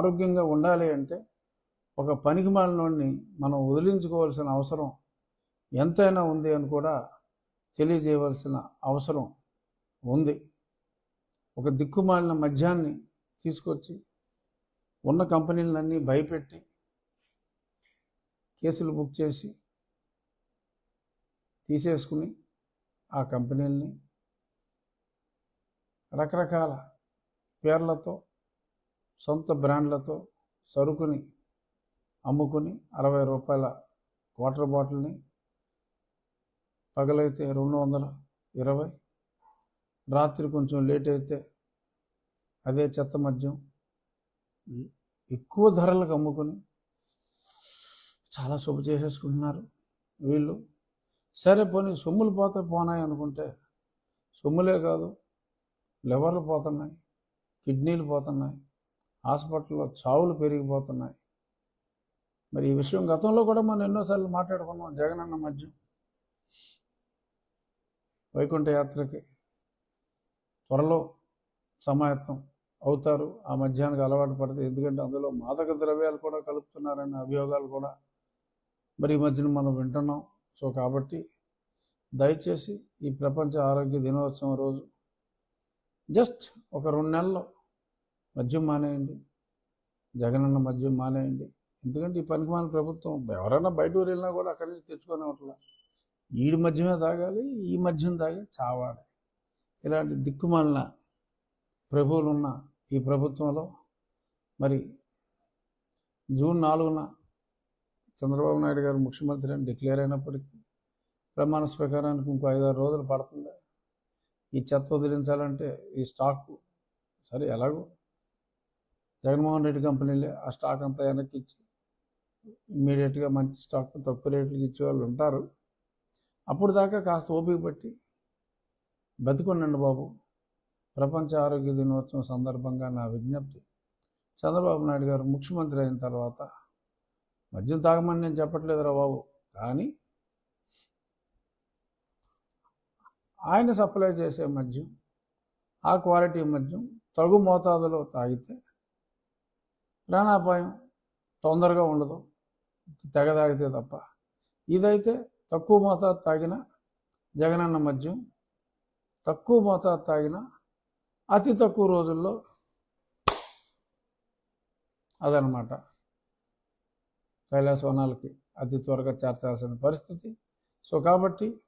ఆరోగ్యంగా ఉండాలి అంటే ఒక పనికి మాలినోడిని మనం వదిలించుకోవాల్సిన అవసరం ఎంతైనా ఉంది అని కూడా తెలియజేయవలసిన అవసరం ఉంది. ఒక దిక్కుమాలిన మద్యాన్ని తీసుకొచ్చి ఉన్న కంపెనీలన్నీ భయపెట్టి కేసులు బుక్ చేసి తీసేసుకుని ఆ కంపెనీలని రకరకాల పేర్లతో సొంత బ్రాండ్లతో సరుకుని అమ్ముకుని అరవై రూపాయల వాటర్ బాటిల్ని పగలైతే రెండు వందల ఇరవై రాత్రి కొంచెం లేట్ అయితే అదే చెత్త మద్యం ఎక్కువ ధరలకు అమ్ముకొని చాలా శుభ చేసేసుకుంటున్నారు వీళ్ళు. సరే పోనీ సొమ్ములు పోతే పోనాయి అనుకుంటే సొమ్ములే కాదు లివర్లు పోతున్నాయి కిడ్నీలు పోతున్నాయి హాస్పిటల్లో చావులు పెరిగిపోతున్నాయి. మరి ఈ విషయం గతంలో కూడా మనం ఎన్నోసార్లు మాట్లాడుకున్నాం జగనన్న మధ్య. వైకుంఠ యాత్రకి త్వరలో సమాయత్తం అవుతారు. ఆ మధ్యాహ్నానికి అలవాటు పడితే ఎందుకంటే అందులో మాదక ద్రవ్యాలు కూడా కలుపుతున్నారనే అభియోగాలు కూడా మరి ఈ మధ్యన మనం వింటున్నాం. సో కాబట్టి దయచేసి ఈ ప్రపంచ ఆరోగ్య దినోత్సవం రోజు జస్ట్ ఒక రెండు నెలల్లో మద్యం మానేయండి. జగనన్న మద్యం మానేయండి. ఎందుకంటే ఈ పనికి మన ప్రభుత్వం ఎవరైనా బయట ఊరు వెళ్ళినా కూడా అక్కడి నుంచి తెచ్చుకొని ఉండాలి ఈడి మధ్యమే తాగాలి ఈ మద్యం తాగి చావాలి. ఇలాంటి దిక్కుమాలిన ప్రభువులు ఉన్న ఈ ప్రభుత్వంలో మరి జూన్ నాలుగున చంద్రబాబు నాయుడు గారు ముఖ్యమంత్రి అని డిక్లేర్ అయినప్పటికీ ప్రమాణ స్వీకారానికి ఇంకో ఐదారు రోజులు పడుతుంది. ఈ చెత్త వదిలించాలంటే ఈ స్టాక్ సరే ఎలాగో జగన్మోహన్ రెడ్డి కంపెనీలే ఆ స్టాక్ అంతా వెనక్కి ఇచ్చి ఇమ్మీడియట్గా మంచి స్టాక్ తక్కువ రేట్లకి ఇచ్చే వాళ్ళు ఉంటారు. అప్పుడు దాకా కాస్త ఓపిక పట్టి బతికొండండి బాబు. ప్రపంచ ఆరోగ్య దినోత్సవం సందర్భంగా నా విజ్ఞప్తి చంద్రబాబు నాయుడు గారు ముఖ్యమంత్రి అయిన తర్వాత మద్యం తాగమని నేను చెప్పట్లేదురా బాబు. కానీ ఆయన సప్లై చేసే మద్యం ఆ క్వాలిటీ మద్యం తగు మోతాదులో తాగితే ప్రాణాపాయం తొందరగా ఉండదు. తెగ తాగితే తప్ప. ఇదైతే తక్కువ మోతాదు తాగిన జగనన్న మద్యం. తక్కువ మోతాదు తాగిన అతి తక్కువ రోజుల్లో అదనమాట కైలాసవనాలకి అతి త్వరగా చేర్చాల్సిన పరిస్థితి. సో కాబట్టి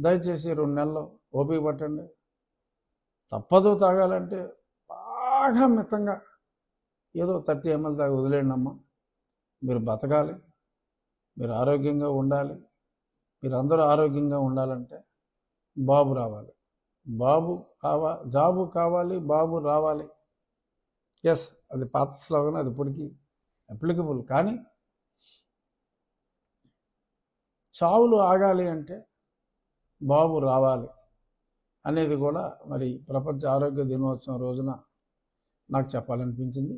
దయచేసి రెండు నెలలు ఓపిక పట్టండి. తప్పదు తాగాలంటే బాగా మితంగా ఏదో థర్టీ ఎంఎల్ దాకా వదిలేయండి అమ్మ మీరు బతకాలి మీరు ఆరోగ్యంగా ఉండాలి మీరందరూ ఆరోగ్యంగా ఉండాలంటే బాబు రావాలి. బాబు కావా జాబు కావాలి బాబు రావాలి. ఎస్ అది పాత స్లోగన్ అది ఇప్పటికీ అప్లికబుల్ కానీ చావులు ఆగాలి అంటే బాబు రావాలి అనేది కూడా మరి ప్రపంచ ఆరోగ్య దినోత్సవం రోజున నాకు చెప్పాలనిపించింది.